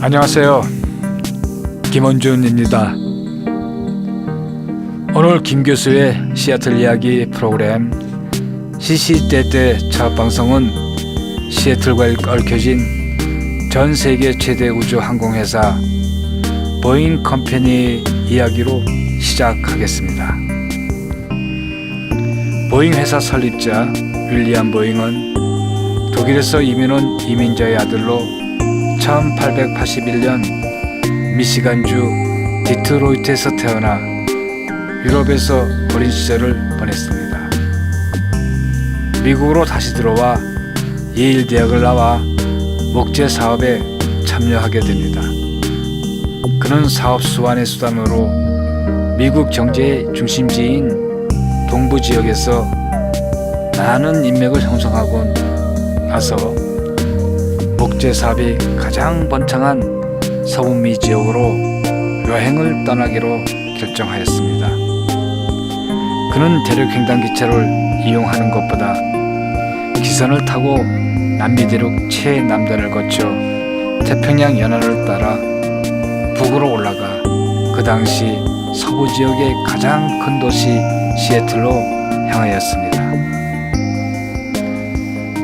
안녕하세요. 김원준입니다. 오늘 김 교수의 시애틀 이야기 프로그램 CC때때 첫 방송은 시애틀과 얽혀진 전 세계 최대 우주 항공회사 보잉 컴퍼니 이야기로 시작하겠습니다. 보잉 회사 설립자 윌리엄 보잉은 독일에서 이민 온 이민자의 아들로 1881년 미시간주 디트로이트에서 태어나 유럽에서 어린 시절을 보냈습니다. 미국으로 다시 들어와 예일 대학을 나와 목재 사업에 참여하게 됩니다. 그는 사업 수완의 수단으로 미국 경제의 중심지인 동부 지역에서 많은 인맥을 형성하고 나서 목재 사업이 가장 번창한 서북미 지역으로 여행을 떠나기로 결정하였습니다. 그는 대륙 횡단 기차를 이용하는 것보다 기선을 타고 남미 대륙 최남단을 거쳐 태평양 연안을 따라 북으로 올라가 그 당시 서부 지역의 가장 큰 도시 시애틀로 향하였습니다.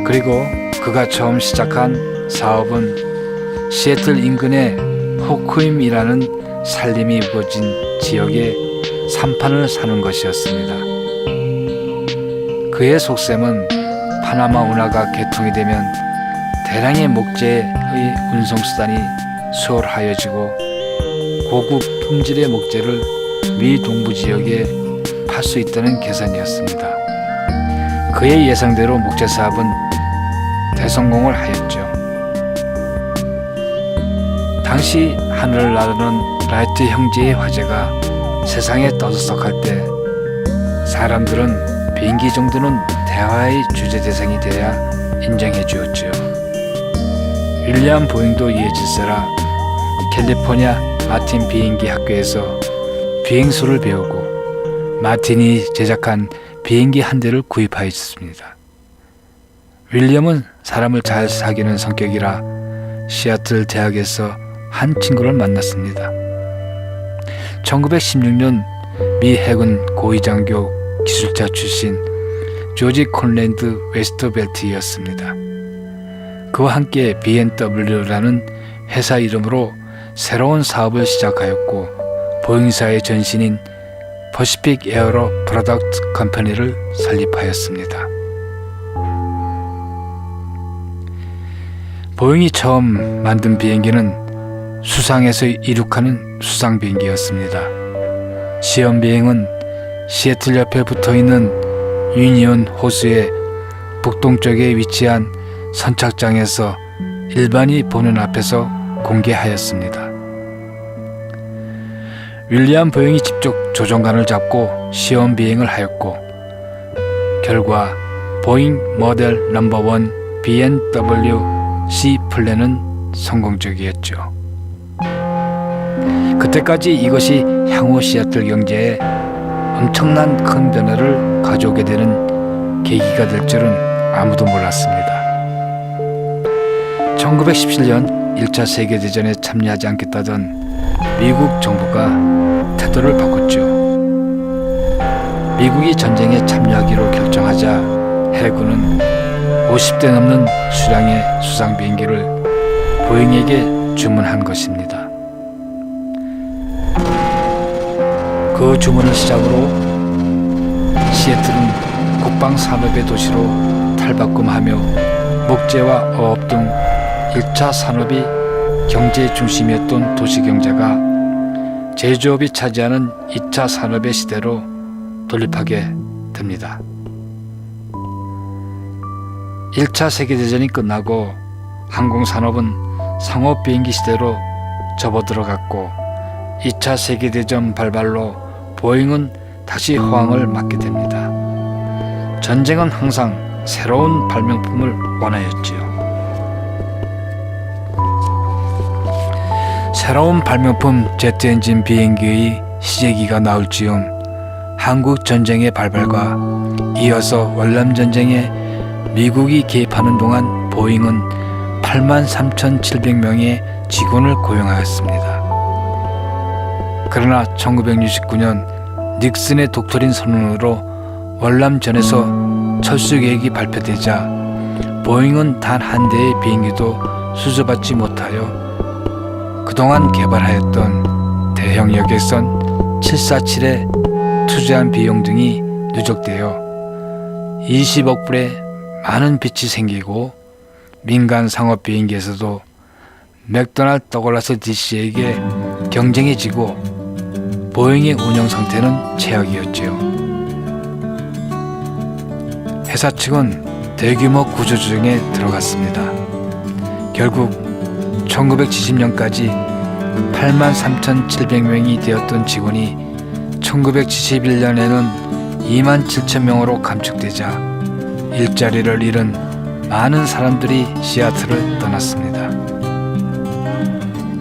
그리고 그가 처음 시작한 사업은 시애틀 인근의 호크임이라는 산림이 우거진 지역에 산판을 사는 것이었습니다. 그의 속셈은 파나마 운하가 개통이 되면 대량의 목재의 운송수단이 수월하여지고 고급 품질의 목재를 미 동부 지역에 팔 수 있다는 계산이었습니다. 그의 예상대로 목재 사업은 대성공을 하였죠. 당시 하늘을 나르는 라이트 형제의 화제가 세상에 떠들썩할 때 사람들은 비행기 정도는 대화의 주제 대상이 되어야 인정해 주었죠. 윌리엄 보잉도 이에 질세라 캘리포니아 마틴 비행기 학교에서 비행수를 배우고 마틴이 제작한 비행기 한 대를 구입하였습니다. 윌리엄은 사람을 잘 사귀는 성격이라 시애틀 대학에서 한 친구를 만났습니다. 1916년 미 해군 고위장교 기술자 출신 조지 콘랜드 웨스터벨트였습니다. 그와 함께 B&W라는 회사 이름으로 새로운 사업을 시작하였고 보잉사의 전신인 퍼시픽 에어로 프로덕트 컴퍼니를 설립하였습니다. 보잉이 처음 만든 비행기는 수상에서 이륙하는 수상 비행기였습니다. 시험 비행은 시애틀 옆에 붙어 있는 유니온 호수의 북동쪽에 위치한 선착장에서 일반이 보는 앞에서 공개하였습니다. 윌리엄 보잉이 직접 조종관을 잡고 시험 비행을 하였고 결과 보잉 모델 넘버 원 B&W C 플랜은 성공적이었죠. 그때까지 이것이 향후 시애틀 경제에 엄청난 큰 변화를 가져오게 되는 계기가 될 줄은 아무도 몰랐습니다. 1917년 1차 세계대전에 참여하지 않겠다던 미국 정부가 태도를 바꿨죠. 미국이 전쟁에 참여하기로 결정하자 해군은 50대 넘는 수량의 수상 비행기를 보잉에게 주문한 것입니다. 그 주문을 시작으로 시애틀은 국방 산업의 도시로 탈바꿈하며 목재와 어업 등 1차 산업이 경제 중심이었던 도시 경제가 제조업이 차지하는 2차 산업의 시대로 돌입하게 됩니다. 1차 세계대전이 끝나고 항공산업은 상업 비행기 시대로 접어들어갔고 2차 세계대전 발발로 보잉은 다시 호황을 맞게 됩니다. 전쟁은 항상 새로운 발명품을 원하였지요. 새로운 발명품 제트 엔진 비행기의 시제기가 나올 즈음 한국 전쟁의 발발과 이어서 월남 전쟁에 미국이 개입하는 동안 보잉은 8만 3,700명의 직원을 고용하였습니다. 그러나 1969년 닉슨의 독토린 선언으로 월남전에서 철수 계획이 발표되자 보잉은 단 한 대의 비행기도 수주받지 못하여 그동안 개발하였던 대형 여객선 747에 투자한 비용 등이 누적되어 20억 불의 많은 빚이 생기고 민간 상업 비행기에서도 맥도날드 더글라스 DC에게 경쟁이 지고 보잉의 운영 상태는 최악이었지요. 회사 측은 대규모 구조조정에 들어갔습니다. 결국 1970년까지 8만 3,700명이 되었던 직원이 1971년에는 2만 7천 명으로 감축되자 일자리를 잃은 많은 사람들이 시애틀을 떠났습니다.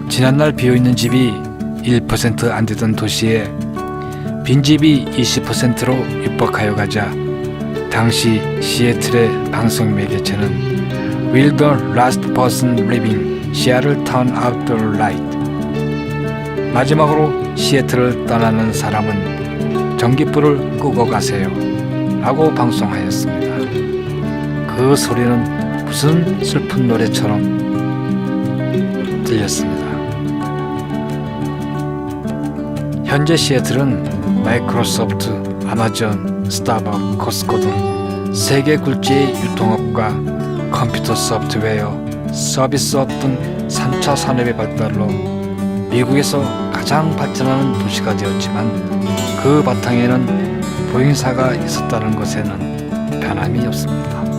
지난날 비어있는 집이 1%안 되던 도시에 빈집이 20%로 육박하여 가자 당시 시애틀의 방송 매개체는 Will the last person living Seattle turn out the light 마지막으로 시애틀을 떠나는 사람은 전기불을 끄고 가세요 라고 방송하였습니다. 그 소리는 무슨 슬픈 노래처럼 들렸습니다. 현재 시애틀은 마이크로소프트, 아마존, 스타벅, 코스코 등 세계 굴지의 유통업과 컴퓨터 소프트웨어, 서비스업 등 3차 산업의 발달로 미국에서 가장 발전하는 도시가 되었지만 그 바탕에는 보잉사가 있었다는 것에는 변함이 없습니다.